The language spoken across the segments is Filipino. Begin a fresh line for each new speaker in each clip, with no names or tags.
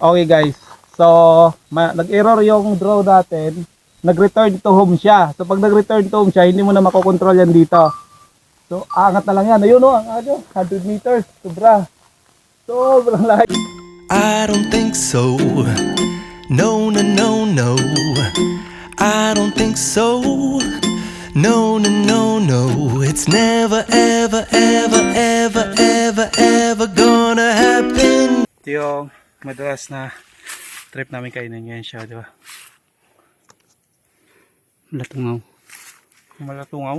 Okay guys. So, nag-error yung draw natin. Nag-return to home siya. So, pag nag-return to home siya, hindi mo na makokontrol yan dito. So, angat na lang yan. Ayun o, ang ano, 100 meters. Sobra. Sobrang lahat.
I don't think so. No, no, no, no. I don't think so. No, no, no, no. It's never, ever, ever, ever, ever, ever gonna happen.
Yung madalas na trip namin kainin ngayon siya, di ba? Malatungaw. Malatungaw?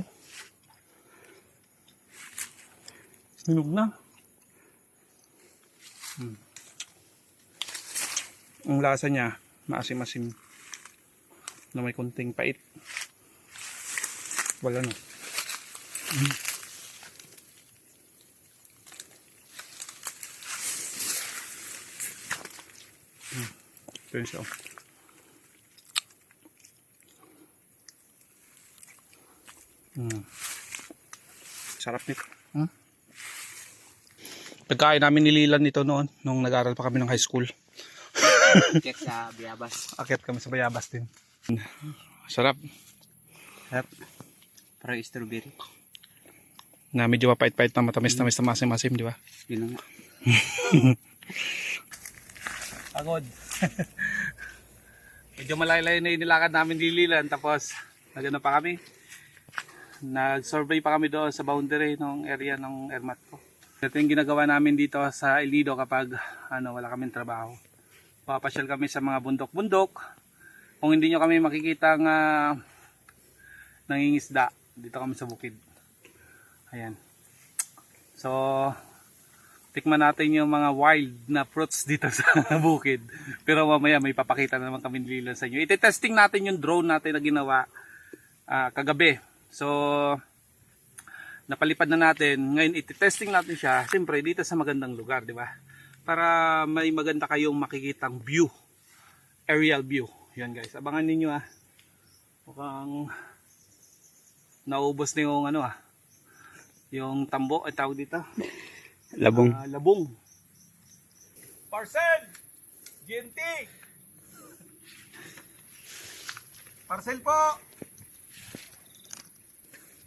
Sinog na. Hmm. Ang lasa niya, maasim-asim na may kunting pait. Wala na. Hmm. Yun siya. oh. Mm. Sarap nito. Hmm? Pagkain namin nililan nito noon, nung nag-aaral pa kami ng high school.
Check sa Biabas.
Akit kami sa Bayabas din. Sarap.
Harap. Para strawberry.
Na medyo mapait-pait na matamis-tamis na masim-masim, di ba?
Yun nga.
Pagod. Medyo malaylay na inilakad namin dililan tapos nagano pa kami. Nag-survey pa kami doon sa boundary ng area ng Ermat ko. Ito yung ginagawa namin dito sa El Nido kapag ano, wala kaming trabaho. Papasyal kami sa mga bundok-bundok. Kung hindi nyo kami makikita nga nangingisda, dito kami sa bukid. Ayan. So, tikman natin yung mga wild na fruits dito sa bukid. Pero mamaya may papakita na naman kami nililan sa inyo. Ite-testing natin yung drone natin na ginawa ah, kagabi. So, napalipad na natin. Ngayon, ite-testing natin siya. Siyempre, dito sa magandang lugar, di ba? Para may maganda kayong makikitang view. Aerial view. Yan guys. Abangan ninyo ah. Mukhang naubos na yung ano ah. Yung tambo, ay tawag dito.
Labong.
Ah, labong. Parcel! GNT! Parcel po!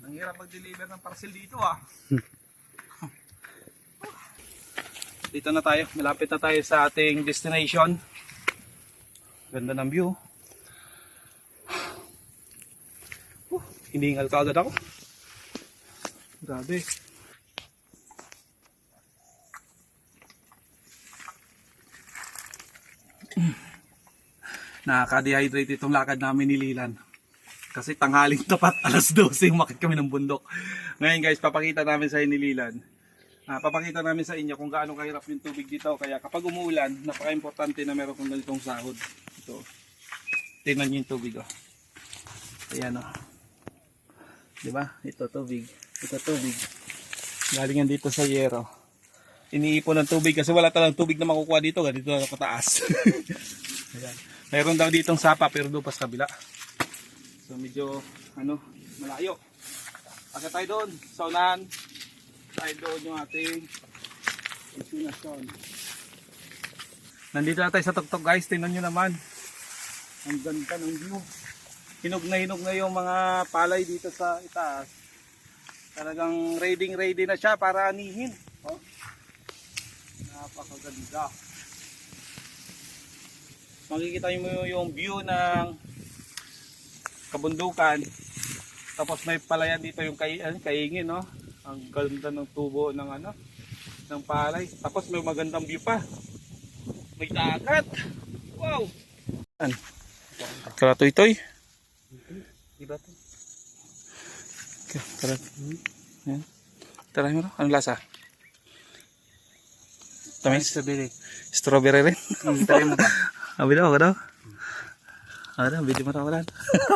Nanghirap mag-deliver ng parcel dito ah. dito na tayo. Malapit na tayo sa ating destination. Ganda ng view. Uh, hiningal ka agad ako. Grabe. Nakaka-dehydrate itong lakad namin ni Lilan. Kasi tanghaling tapat, alas 12, umakit kami ng bundok. Ngayon guys, papakita namin sa ni Lilan. Ah, papakita namin sa inyo kung gaano kahirap yung tubig dito. Kaya kapag umuulan, napaka-importante na meron kong ganitong sahod. Ito. Tingnan niyo yung tubig oh. Ayan oh. Diba? Ito tubig. Ito tubig. Galing yan dito sa yero. Iniipon ng tubig kasi wala talagang tubig na makukuha dito. Ganito na pataas. Ayan. Meron daw ditong sapa pero doon pa sa kabila. So medyo ano, malayo. Pagka tayo doon, sa unahan, tayo doon yung ating destination. Nandito na tayo sa tuktok guys, tingnan nyo naman. Ang ganda ng view. Hinog na hinog na yung mga palay dito sa itaas. Talagang ready ready na siya para anihin. Oh. Napakaganda makikita mo yung view ng kabundukan. Tapos may palayan dito yung kay, ano, kaingin no? Ang ganda ng tubo ng ano ng palay. Tapos may magandang view pa. May dagat. Wow! Yan. tara toy toy
Diba to?
tara yan. Tara mo anong lasa? Tamis?
Strawberry.
strawberry rin?
Hmm, try mo?
Abi daw, ka daw. Ada, video mo tawalan.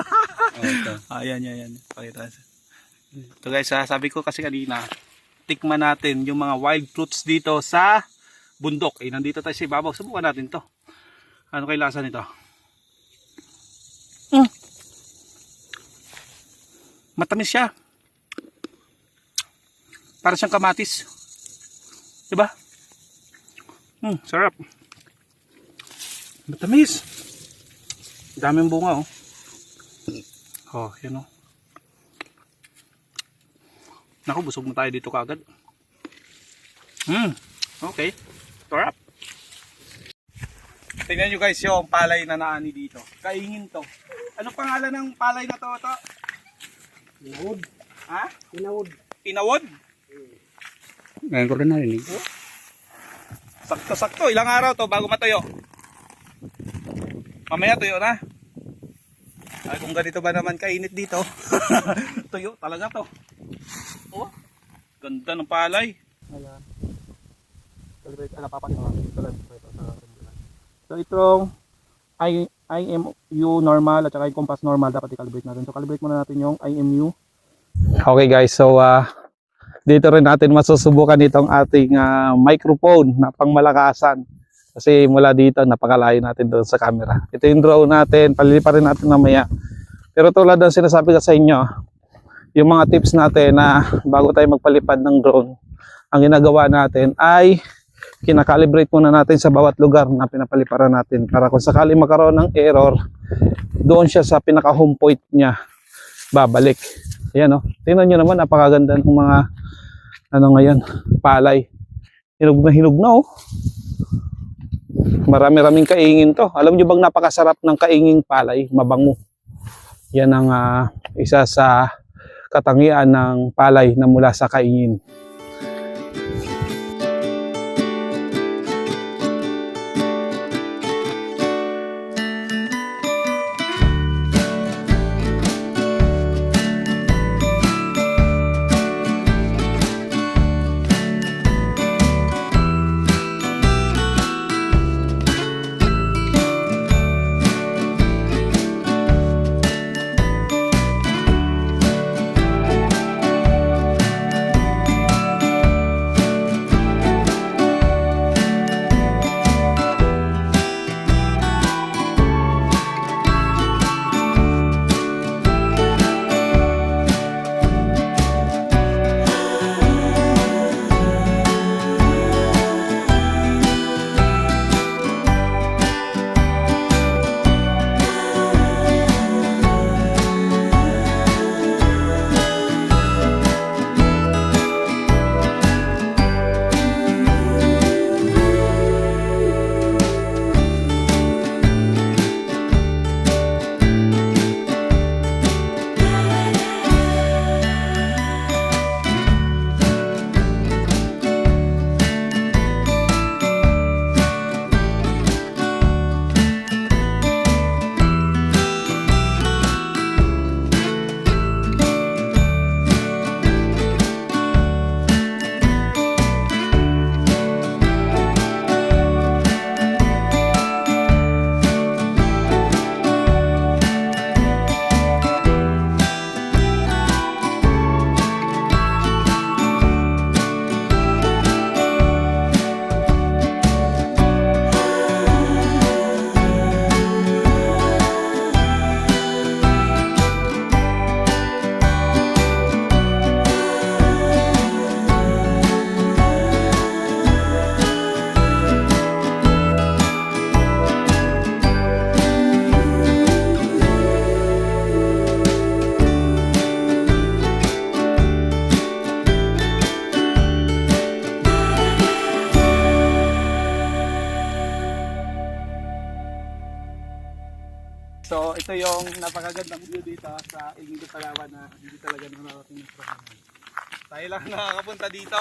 Ito.
Ayan, yan, yan. Pakita. Ito guys, ah, sabi ko kasi kanina, tikman natin yung mga wild fruits dito sa bundok. Eh, nandito tayo sa ibabaw. Subukan natin to. Ano kay lasa nito? Mm. Matamis siya. Para siyang kamatis. Diba? Mm, sarap. Matamis. Daming bunga oh. Oh, yan oh. Naku, busog na tayo dito kagad. Hmm, okay. Sarap. Tingnan nyo guys yung palay na naani dito. Kaingin to. Ano pangalan ng palay na to? to?
Inawod.
Ha?
Inawod.
Inawod?
Ngayon ko rin narinig.
Sakto-sakto. Ilang araw to bago matuyo? Mamaya tuyo na. Ay, kung ganito ba naman kainit dito. tuyo talaga to. Oh, ganda ng palay. Ayan. Calibrate, ala papakita ko. So itong I, IMU normal at saka yung compass normal dapat i-calibrate natin. So calibrate muna natin yung IMU. Okay guys, so uh, dito rin natin masusubukan itong ating ah, microphone na pangmalakasan. Kasi mula dito, napakalayo natin doon sa camera. Ito yung drone natin, palilipa rin natin mamaya. Pero tulad ng sinasabi ko sa inyo, yung mga tips natin na bago tayo magpalipad ng drone, ang ginagawa natin ay kinakalibrate muna natin sa bawat lugar na pinapaliparan natin para kung sakali magkaroon ng error, doon siya sa pinaka home point niya babalik. Ayan o. Tingnan nyo naman, napakaganda ng mga ano ngayon, palay. Hinog na hinog na oh. Marami-raming kaingin to. Alam nyo bang napakasarap ng kainging palay? Mabango. Yan ang ah, isa sa katangian ng palay na mula sa kaingin. Napakagandang view dito sa Ilinggo Palawan na hindi talaga nakarating ng promenade. Tayo lang nakakapunta dito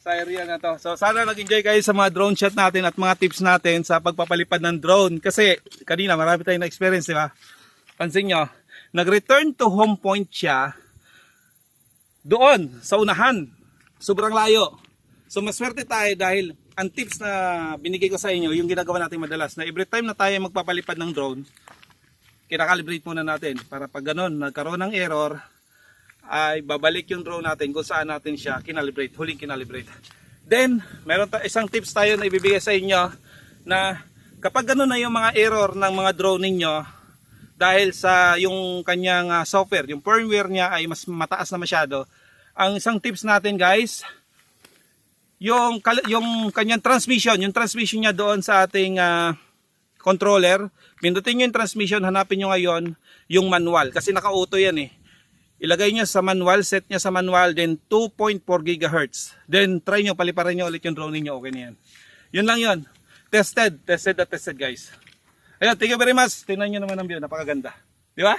sa area na to. So, sana nag-enjoy kayo sa mga drone shot natin at mga tips natin sa pagpapalipad ng drone. Kasi kanina marami tayong na-experience, di ba? Pansin nyo, nag-return to home point siya doon sa unahan. Sobrang layo. So, maswerte tayo dahil ang tips na binigay ko sa inyo, yung ginagawa natin madalas, na every time na tayo magpapalipad ng drone, kinakalibrate muna natin para pag ganun, nagkaroon ng error, ay babalik yung drone natin kung saan natin siya kinalibrate, huling kinalibrate. Then, meron isang tips tayo na ibibigay sa inyo na kapag ganun na yung mga error ng mga drone ninyo, dahil sa yung kanyang ah, software, yung firmware niya ay mas mataas na masyado, ang isang tips natin guys, yung yung kanyang transmission, yung transmission niya doon sa ating ah, controller, pindutin nyo yung transmission, hanapin nyo ngayon yung manual. Kasi naka-auto yan eh. Ilagay nyo sa manual, set nyo sa manual, then 2.4 GHz. Then try nyo, paliparan nyo ulit yung drone ninyo, okay na yan. Yun lang yun. Tested, tested at tested guys. Ayun, thank you very much. Tingnan nyo naman ang view, napakaganda. Di ba?